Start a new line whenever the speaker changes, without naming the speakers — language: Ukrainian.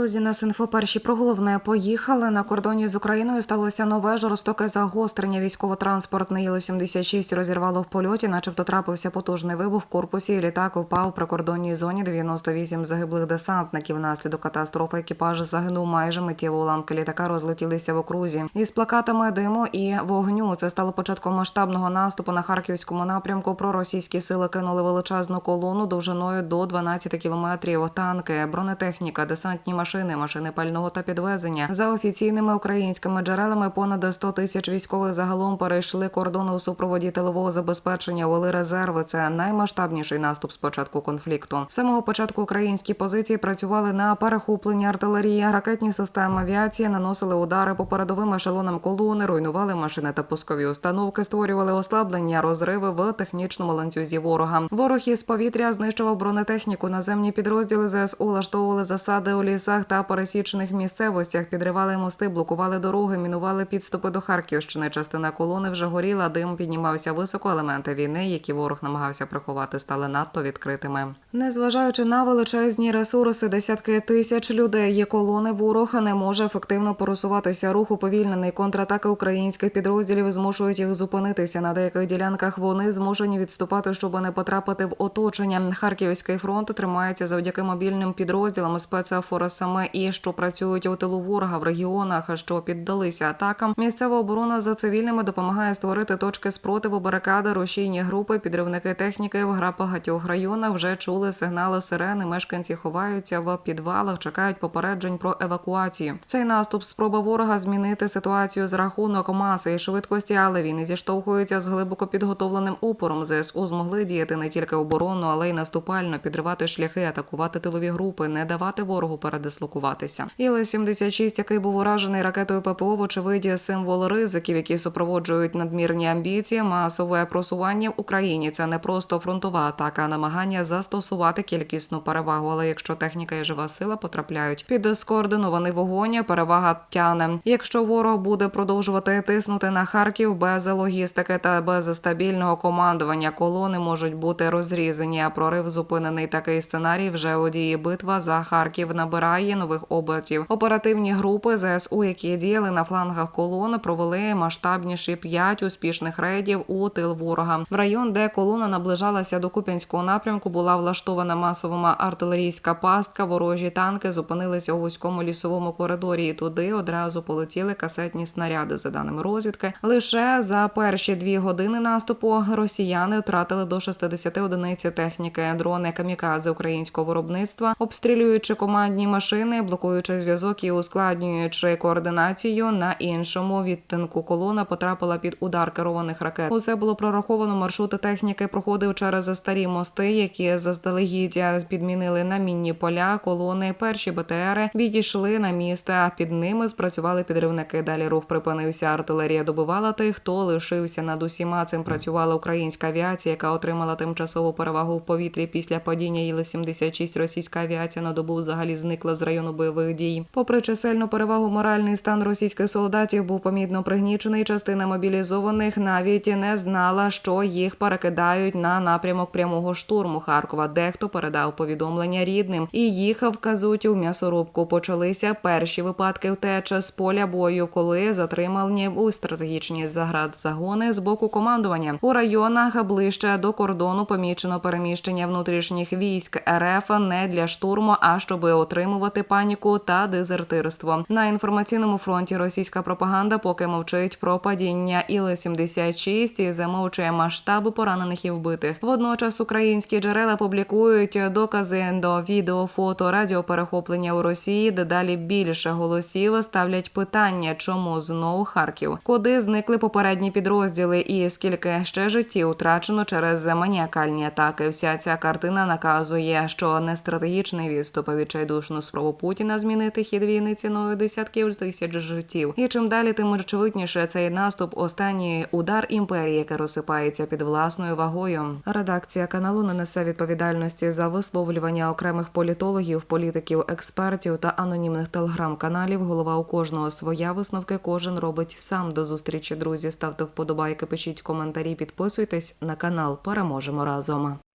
Друзі, на Синфо перші про головне поїхали на кордоні з Україною. Сталося нове жорстоке загострення. Військово-транспортний Іл-76 розірвало в польоті, начебто трапився потужний вибух в корпусі. і Літак впав у прикордонній зоні. 98 загиблих десантників. Внаслідок катастрофи екіпаж загинув майже миттєво уламки літака розлетілися в окрузі. Із плакатами диму і вогню. Це стало початком масштабного наступу на харківському напрямку. Проросійські сили кинули величезну колону довжиною до 12 кілометрів. Танки, бронетехніка, десантні машини, машини пального та підвезення. За офіційними українськими джерелами понад 100 тисяч військових загалом перейшли кордони у супроводі тилового забезпечення. Вели резерви. Це наймасштабніший наступ з початку конфлікту. З самого початку українські позиції працювали на перехоплення артилерії, ракетні системи авіації, наносили удари по передовим ешелонам колони, руйнували машини та пускові установки, створювали ослаблення, розриви в технічному ланцюзі ворога. Ворог із повітря знищував бронетехніку. Наземні підрозділи ЗСУ влаштовували засади у лісах та пересічених місцевостях, підривали мости, блокували дороги, мінували підступи до Харківщини. Частина колони вже горіла, дим піднімався високо. Елементи війни, які ворог намагався приховати, стали надто відкритими. Незважаючи на величезні ресурси, десятки тисяч людей є колони. Ворог не може ефективно порусуватися. Рух уповільнений. Контратаки українських підрозділів змушують їх зупинитися. На деяких ділянках вони змушені відступати, щоб не потрапити в оточення. Харківський фронт тримається завдяки мобільним підрозділам спецфорсами і що працюють у тилу ворога в регіонах, що піддалися атакам. Місцева оборона за цивільними допомагає створити точки спротиву, барикади, рушійні групи, підривники техніки в гра багатьох районах вже чули сигнали сирени. Мешканці ховаються в підвалах, чекають попереджень про евакуацію. Цей наступ спроба ворога змінити ситуацію з рахунок маси і швидкості, але він і зіштовхується з глибоко підготовленим опором. ЗСУ змогли діяти не тільки оборонно, але й наступально, підривати шляхи, атакувати тилові групи, не давати ворогу передислокуватися. Іл-76, який був уражений ракетою ППО, вочевидь, символ ризиків, які супроводжують надмірні амбіції, масове просування в Україні. Це не просто фронтова атака, а намагання застосувати кількісну перевагу. Але якщо техніка і жива сила потрапляють під скоординований вогонь, перевага тяне. Якщо ворог буде продовжувати тиснути на Харків без логістики та без стабільного командування, колони можуть бути розрізані. А прорив зупинений такий сценарій вже у дії битва за Харків набирає нових обертів. Оперативні групи ЗСУ, які діяли на флангах колон, провели масштабніші п'ять успішних рейдів у тил ворога. В район, де колона наближалася до Куп'янського напрямку, була влаштована масова артилерійська пастка. Ворожі танки зупинилися у вузькому лісовому коридорі. і Туди одразу полетіли касетні снаряди. За даними розвідки, лише за перші дві години наступу росіяни втратили до 60 одиниць техніки. Дрони камікадзе українського виробництва, обстрілюючи командні машини, блокуючи зв'язок і ускладнюючи координацію на іншому відтинку. Колона потрапила під удар керованих ракет. Усе було прораховано. Маршрути техніки проходив через старі мости, які заздалегідь підмінили на мінні поля. Колони перші БТРи відійшли на місце. а Під ними спрацювали підривники. Далі рух припинився. Артилерія добивала тих, хто лишився над усіма. Цим працювала українська авіація, яка отримала тимчасову перевагу в повітрі після падіння Іл-76. Російська авіація на добу взагалі зникла з району бойових дій. Попри чисельну перевагу, моральний стан російських солдатів був помітно пригнічений. Частина мобілізованих навіть не знала, що їх перекидають на напрямок прямого штурму Харкова. Дехто передав повідомлення рідним, і їх вказують у м'ясорубку. Почалися перші випадки втечі з поля бою, коли затримані у стратегічні заград загони з боку командування у районах ближче до кордону. Помічено переміщення внутрішніх військ РФ не для штурму, а щоб отримувати паніку та дезертирство. На інформаційному фронті російська пропаганда поки мовчить про падіння Іл-76 і замовчує масштаби поранених і вбитих. Водночас українські джерела публікують докази до відео, фото, радіоперехоплення у Росії. Дедалі більше голосів ставлять питання, чому знову Харків, куди зникли попередні підрозділи, і скільки ще життів утрачено через маніакальні атаки. Вся ця картина наказує, що не стратегічний відступ, відчайдушну спробу Путіна змінити хід війни ціною десятків тисяч життів. І чим далі, тим очевидніше цей наступ останній удар імперії, яка розсипається під власною вагою. Редакція каналу не несе відповідальності за висловлювання окремих політологів, політиків, експертів та анонімних телеграм-каналів. Голова у кожного своя висновки. Кожен робить сам до зустрічі. Друзі, ставте вподобайки, пишіть коментарі, підписуйтесь на канал. Переможемо разом.